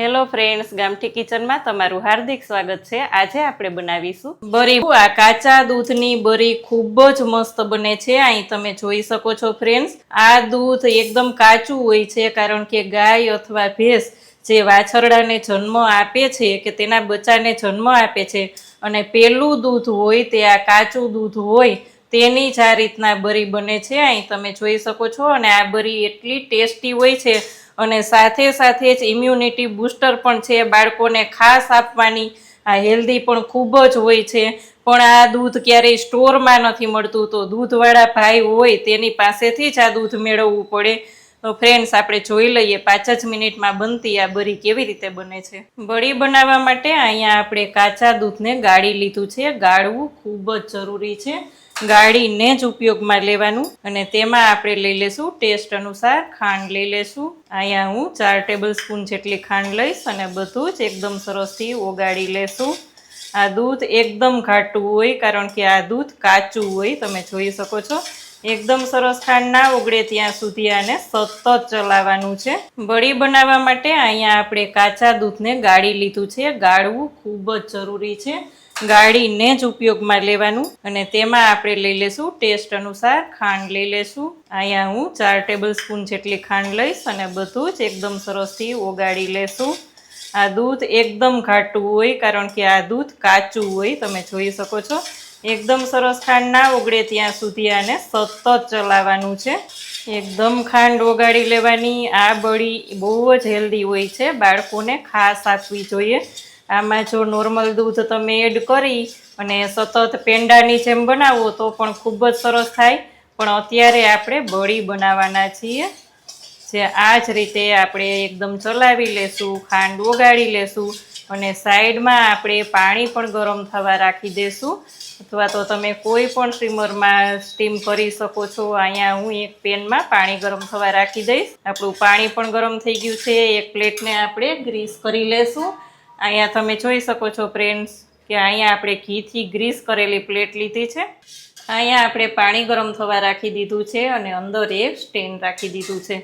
Hello friends ગામઠી કિચનમાં તમારું હાર્દિક સ્વાગત છે. આજે આપણે બનાવીશું બરી. આ કાચા દૂધની બરી ખૂબ જ મસ્ત બને છે. અહીં તમે જોઈ શકો છો ફ્રેન્ડ્સ આ દૂધ એકદમ કાચું હોય છે, કારણ કે ગાય અથવા ભેંસ જે વાછરડાને જન્મ આપે છે કે તેના બચ્ચાને જન્મ આપે છે. અને પેલું દૂધ હોય તે આ કાચું દૂધ હોય તેની જ આ રીતના બરી બને છે, અહીં તમે જોઈ શકો છો. અને આ બરી એટલી ટેસ્ટી હોય છે અને સાથે સાથે જ ઇમ્યુનિટી બૂસ્ટર પણ છે બાળકોને ખાસ આપવાની. આ હેલ્ધી પણ ખૂબ જ હોય છે. પણ આ દૂધ ક્યારેય સ્ટોરમાં નથી મળતું તો દૂધવાળા ભાઈ હોય તેની પાસેથી જ આ દૂધ મેળવવું પડે. તો ફ્રેન્ડ્સ આપણે જોઈ લઈએ પાંચ જ મિનિટમાં બનતી આ બરી કેવી રીતે બને છે. બળી બનાવવા માટે અહીંયા આપણે કાચા દૂધને ગાળી લીધું છે. ગાળવું ખૂબ જ જરૂરી છે. ગાળીને જ ઉપયોગમાં લેવાનું અને તેમાં આપણે લઈ લેશું ટેસ્ટ અનુસાર ખાંડ લઈ લેશું. અહીંયા હું ચાર ટેબલ સ્પૂન જેટલી ખાંડ લઈશ અને બધું જ એકદમ સરસથી ઓગાળી લેશું. આ દૂધ એકદમ ઘાટું હોય, કારણ કે આ દૂધ કાચું હોય, તમે જોઈ શકો છો. એકદમ સરસ ખાંડ ના ઓગળે ત્યાં સુધી આને સતત ચલાવવાનું છે. બળી બનાવવા માટે અહીંયા આપણે કાચા દૂધને ગાળી લીધું છે. ગાળવું ખૂબ જ જરૂરી છે. ગાળીને જ ઉપયોગમાં લેવાનું અને તેમાં આપણે લઈ લેશું ટેસ્ટ અનુસાર ખાંડ લઈ લેશું. અહીંયા હું ચાર ટેબલ સ્પૂન જેટલી ખાંડ લઈશ અને બધું જ એકદમ સરસથી ઓગાળી લેશું. આ દૂધ એકદમ ઘાટું હોય કારણ કે આ દૂધ કાચું હોય, તમે જોઈ શકો છો. એકદમ સરસ ખાંડ ના ઓગળે ત્યાં સુધી આને સતત ચલાવવાનું છે. એકદમ ખાંડ ઓગાળી લેવાની આ બળી બહુ જ હેલ્ધી હોય છે. બાળકોને ખાસ આપવી જોઈએ. આમાં જો નોર્મલ દૂધ તમે એડ કરી અને સતત પેંડાની જેમ બનાવો તો પણ ખૂબ જ સરસ થાય. પણ અત્યારે આપણે બળી બનાવવાના છીએ. જે આ જ રીતે આપણે એકદમ ચલાવી લેશું, ખાંડ ઓગાળી લેશું. અને સાઈડમાં આપણે પાણી પણ ગરમ થવા રાખી દેશું. અથવા તો તમે કોઈ પણ સ્ટીમરમાં સ્ટીમ કરી શકો છો. અહીંયા હું એક પેનમાં પાણી ગરમ થવા રાખી દઈશ. આપણું પાણી પણ ગરમ થઈ ગયું છે. એક પ્લેટને આપણે ગ્રીસ કરી લેશું. અહીંયા તમે જોઈ શકો છો ફ્રેન્ડ્સ, કે અહીંયા આપણે ઘીથી ગ્રીસ કરેલી પ્લેટ લીધી છે. અહીંયા આપણે પાણી ગરમ થવા રાખી દીધું છે અને અંદર એક સ્ટેન્ડ રાખી દીધું છે.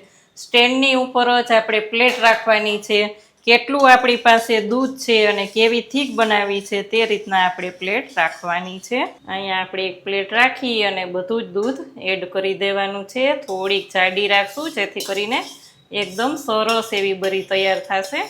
સ્ટેન્ડની ઉપર જ આપણે પ્લેટ રાખવાની છે. કેટલું આપણી પાસે દૂધ છે અને કેવી થીક બનાવી છે તે રીતના આપણે પ્લેટ રાખવાની છે. અહીંયા આપણે એક પ્લેટ રાખી અને બધું જ દૂધ એડ કરી દેવાનું છે. થોડીક જાડી રાખશું, જેથી કરીને એકદમ સરસ એવી બરી તૈયાર થશે.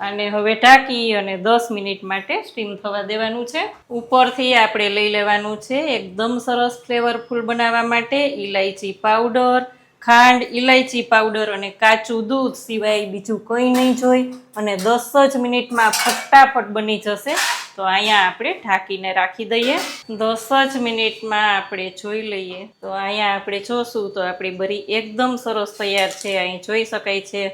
અને હવે ઢાંકી અને દસ મિનિટ માટે સ્ટીમ થવા દેવાનું છે. ઉપરથી આપણે લઈ લેવાનું છે એકદમ સરસ ફ્લેવરફુલ બનાવવા માટે ઇલાયચી પાવડર ખાંડ ઇલાયચી પાવડર અને કાચું દૂધ સિવાય બીજું કંઈ નહીં જોઈ અને દસ જ મિનિટમાં ફટાફટ બની જશે. તો અહીંયા આપણે ઢાંકીને રાખી દઈએ. દસ જ મિનિટમાં આપણે જોઈ લઈએ. તો અહીંયા આપણે જોશું તો આપણી બરી એકદમ સરસ તૈયાર છે. અહીં જોઈ શકાય છે.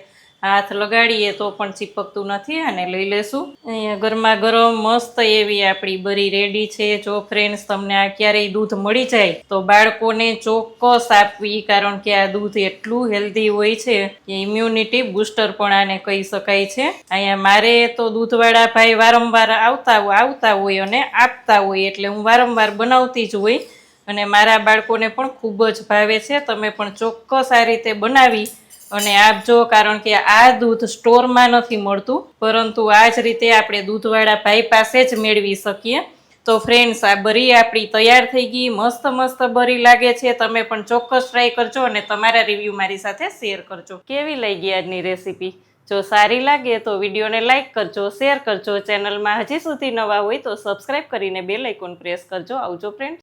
હાથ લગાડીએ તો પણ ચીપકતું નથી અને લઈ લેશું. અહીંયા ગરમા ગરમ મસ્ત એવી આપણી બરી રેડી છે. જો ફ્રેન્ડ્સ તમને આ ક્યારેય દૂધ મળી જાય, તો બાળકોને ચોક્કસ આપવી, કારણ કે આ દૂધ એટલું હેલ્ધી હોય છે કે ઇમ્યુનિટી બૂસ્ટર પણ આને કહી શકાય છે. અહીંયા મારે તો દૂધવાળા ભાઈ વારંવાર આવતા આવતા હોય અને આપતા હોય, એટલે હું વારંવાર બનાવતી જ હોય. અને મારા બાળકોને પણ ખૂબ જ ભાવે છે. તમે પણ ચોક્કસ આ રીતે બનાવી અને આપજો કારણ કે આ દૂધ સ્ટોરમાં નથી મળતું, પરંતુ આ જ રીતે આપણે દૂધવાળા ભાઈ પાસે જ મેળવી શકીએ. તો ફ્રેન્ડ્સ આ બરી આપણી તૈયાર થઈ ગઈ, મસ્ત મસ્ત બરી લાગે છે. તમે પણ ચોક્કસ ટ્રાય કરજો અને તમારા રિવ્યૂ મારી સાથે શેર કરજો. કેવી લઈ ગઈ આજની રેસીપી જો સારી લાગે તો વિડીયોને લાઇક કરજો શેર કરજો. ચેનલમાં હજી સુધી નવા હોય તો સબસ્ક્રાઈબ કરીને બેલ આઇકોન પ્રેસ કરજો. આવજો ફ્રેન્ડ્સ